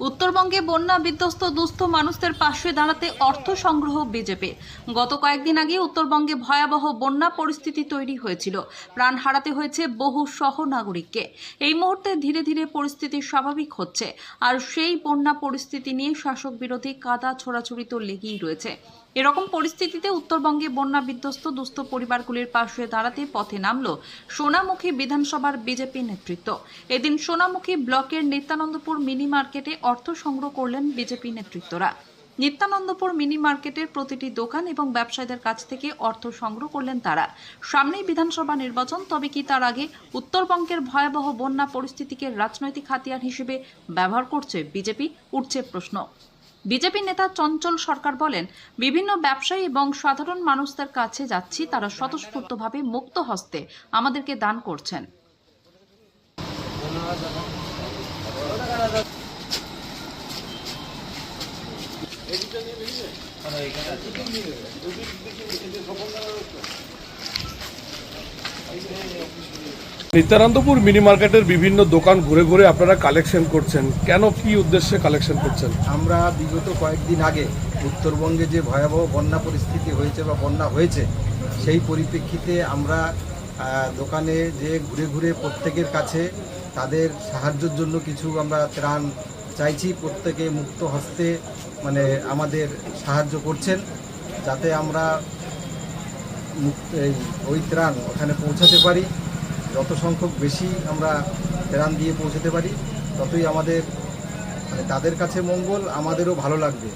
উত্তরবঙ্গে বন্যা বিধ্বস্ত দুস্থ মানুষদের পাশে দাঁড়াতে অর্থ সংগ্রহ বিজেপি। গত কয়েকদিন আগে উত্তরবঙ্গে ভয়াবহ বন্যা পরিস্থিতি তৈরি হয়েছিল। প্রাণ হারাতে হয়েছে বহু সহ নাগরিককে এই মুহূর্তে ধীরে ধীরে পরিস্থিতি স্বাভাবিক হচ্ছে। আর সেই বন্যা পরিস্থিতি নিয়ে শাসক বিরোধী কাদা ছোড়াছুড়ি তো লেগেই রয়েছে। এরকম পরিস্থিতিতে উত্তরবঙ্গে বন্যা বিধ্বস্ত দুস্থ পরিবারগুলির পাশে দাঁড়াতে পথে নামল সোনামুখী বিধানসভার বিজেপি নেতৃত্ব। এদিন সোনামুখী ব্লকের নিত্যানন্দপুর মিনি মার্কেটে অর্থ সংগ্রহ করলেন বিজেপি নেতৃত্বরা। নিত্যানন্দপুর মিনি মার্কেটের প্রতিটি দোকান এবং ব্যবসায়ীদের কাছ থেকে অর্থ সংগ্রহ করলেন তারা। সামনেই বিধানসভা নির্বাচন, তবে কি তার আগে উত্তরবঙ্গের ভয়াবহ বন্যা পরিস্থিতিকে রাজনৈতিক হাতিয়ার হিসেবে ব্যবহার করছে বিজেপি? উঠছে প্রশ্ন। বিজেপি নেতা চঞ্চল সরকার বলেন, বিভিন্ন ব্যবসায়ী এবং সাধারণ মানুষদের কাছে যাচ্ছি, তারা স্বতঃস্ফূর্তভাবে মুক্ত হস্তে আমাদেরকে দান করছেন। নিত্যানন্দপুর মিনি মার্কেটের বিভিন্ন দোকান ঘুরে ঘুরে আপনারা কালেকশন করছেন। কেন কি উদ্দেশ্যে কালেকশন করছেন? আমরা বিগত কয়েকদিন আগে উত্তরবঙ্গে যে ভয়াবহ বন্যা পরিস্থিতি হয়েছে বা বন্যা হয়েছে, সেই পরিপ্রেক্ষিতে আমরা দোকানে যে ঘুরে ঘুরে প্রত্যেকের কাছে তাদের সাহায্যের জন্য কিছু আমরা ত্রাণ চাইছি। প্রত্যেকে মুক্ত হস্তে মানে আমাদের সাহায্য করছেন যাতে আমরা মুক্ত ওই ত্রাণ ওখানে পৌঁছাতে পারি। যত সংখ্যক বেশি আমরা ত্রাণ দিয়ে পৌঁছাতে পারি ততই আমাদের মানে তাদের কাছে মঙ্গল আমাদেরও ভালো লাগবে।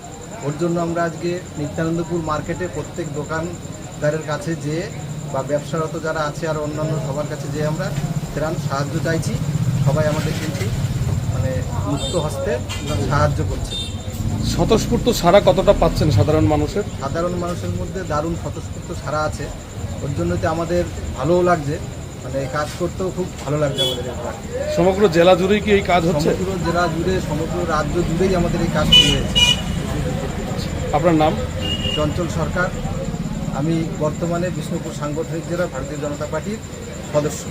ওর জন্য আমরা আজকে নিত্যানন্দপুর মার্কেটে প্রত্যেক দোকানদারের কাছে যেয়ে বা ব্যবসারত যারা আছে আর অন্যান্য সবার কাছে যেয়ে আমরা ত্রাণ সাহায্য চাইছি সবাই আমাদের কিন্তু মানে মুক্ত হস্তে সাহায্য করছে। স্বতঃস্ফূর্ত সারা কতটা পাচ্ছেন সাধারণ মানুষের? সাধারণ মানুষের মধ্যে দারুণ স্বতঃস্ফূর্ত সারা আছে। ওর জন্য তো আমাদের ভালোও লাগছে। মানে কাজ করতেও খুব ভালো লাগছে আমাদের এই সমগ্র জেলা জুড়েই কি এই কাজ হচ্ছে? সমগ্র জেলা জুড়ে সমগ্র রাজ্য জুড়েই আমাদের এই কাজ শুরু হয়েছে আপনার নাম? চঞ্চল সরকার। আমি বর্তমানে বিষ্ণুপুর সাংগঠনিক জেলা ভারতীয় জনতা পার্টির সদস্য।